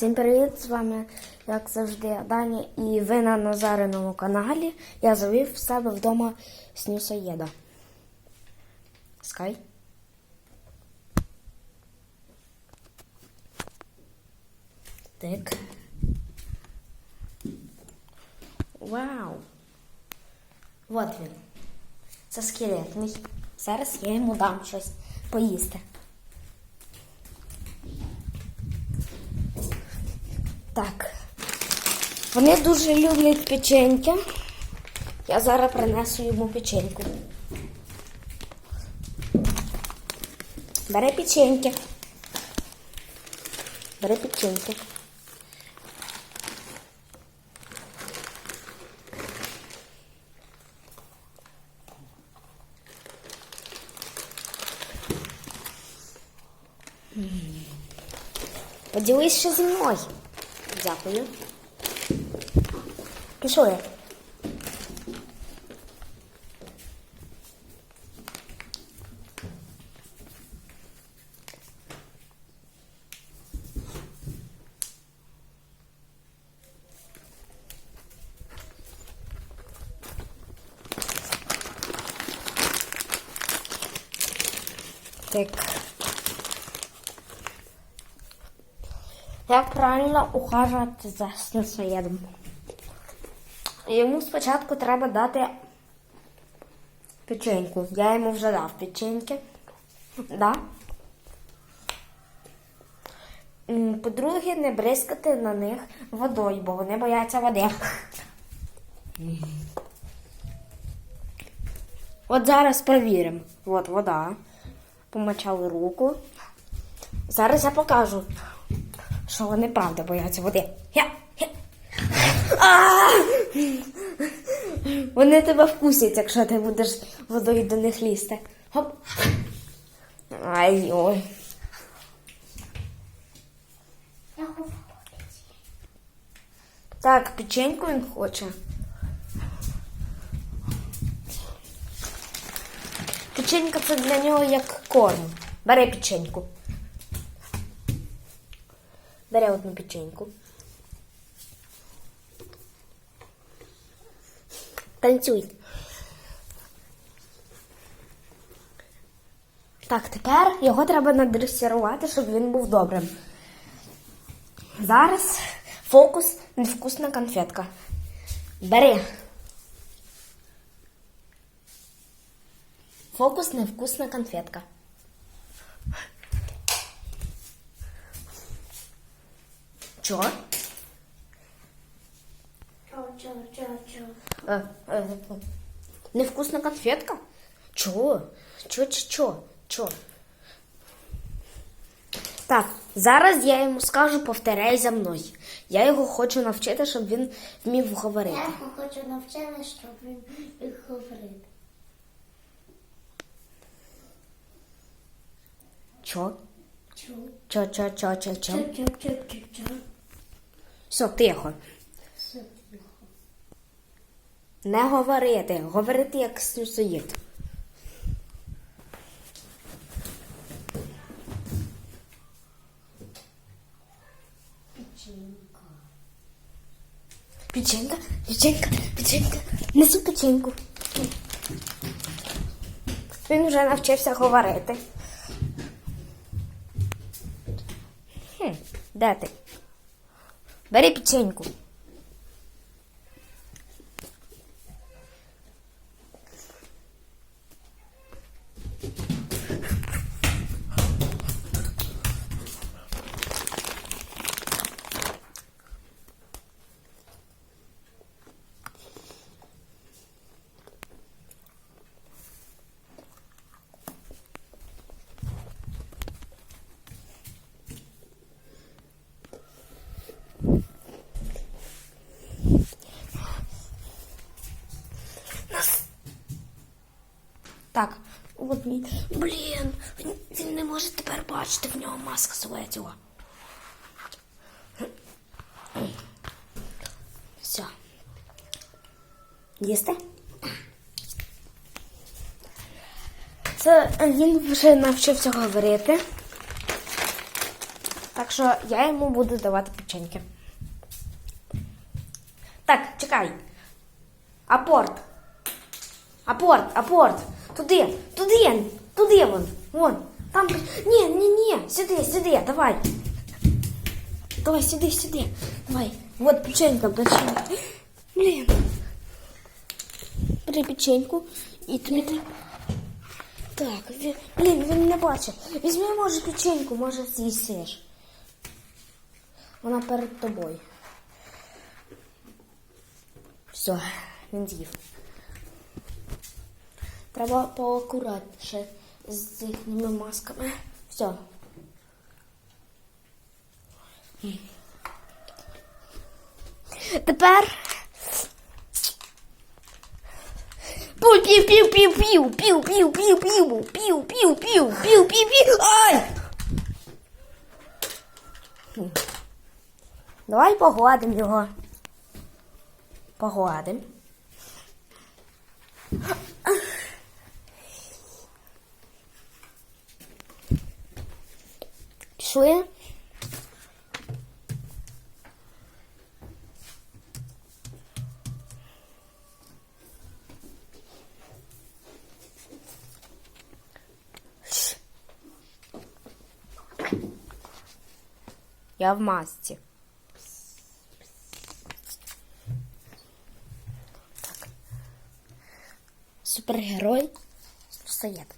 Всім привіт! З вами, як завжди, Даня, і ви на Назариному каналі. Я завів в себе вдома снюсоєда. Скай. Так. Вау! От він. Це скелет мій. Зараз я йому дам щось поїсти. Так. Вони дуже люблять печеньки. Я зараз принесу йому печеньку. Бери печеньки. Бери печеньки. Поділись ще зі мною. sıcaklığını. E şöyle. Tek. Як правильно ухажувати за сносоєдом? Йому спочатку треба дати печеньку. Я йому вже дав печеньки. Да. По-друге, не бризкати на них водою, бо вони бояться води. От зараз перевіримо. От вода. Помочали руку. Зараз я покажу, що вони правда бояться води. Вони тебе вкусять, якщо ти будеш водою до них лізти. Хоп. Ай ой. Так, печеньку він хоче. Печенька це для нього як корм. Бери печеньку. Бери одну печеньку. Танцюй. Так, тепер його треба надресірувати, щоб він був добрим. Зараз фокус невкусна конфетка. Бери. Фокус невкусна конфетка. Чо? Е, е, е. Невкусна конфетка? Чо? Чо, чо, чо? Чо? Так, зараз я йому скажу, повторяй за мною. Я його хочу навчити, щоб він вмів говорити. Я його хочу навчити, щоб він міг говорити. Чо? Чу. Чо, чо, чо, чо, чо. Чу-чу-чу-чу-чу. Все, тихо. Все тихо. Не говорити. Говорити як снюсоїд. Печенька. Печенька, печенька, печенька. Несу печеньку. Він вже навчився говорити. Хм, де ти? Бери печеньку. Так, от. Блін, він, не може тепер бачити, в нього маска злетіла. Все. Їсти? Це він вже навчився говорити. Так що я йому буду давати печеньки. Так, чекай. Апорт. Апорт, апорт. Туди, туди, туди вон. Вон. Там. Ні, ні, ні. Сюди, сюди, давай. Давай, сюди, сюди. Давай. Вот печенька, печенька. Блін. Бери печеньку і тобі. Так, ві- блін, він не бачить. Візьми, може, печеньку, може, з'їсиш. Вона перед тобою. Все, він з'їв. Треба поакуратніше з їхніми масками. Все. Тепер. Пу пів пів пів пів пів пів пів пів пів пів пів пів пів пів Ай! Давай погладимо його. Погладимо. Пішли. Я в масці. Так. Супергерой стоять.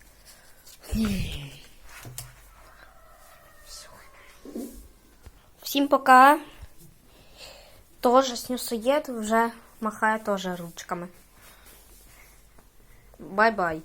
Всім пока. Тоже снюсоєд вже махає теж ручками. Бай-бай.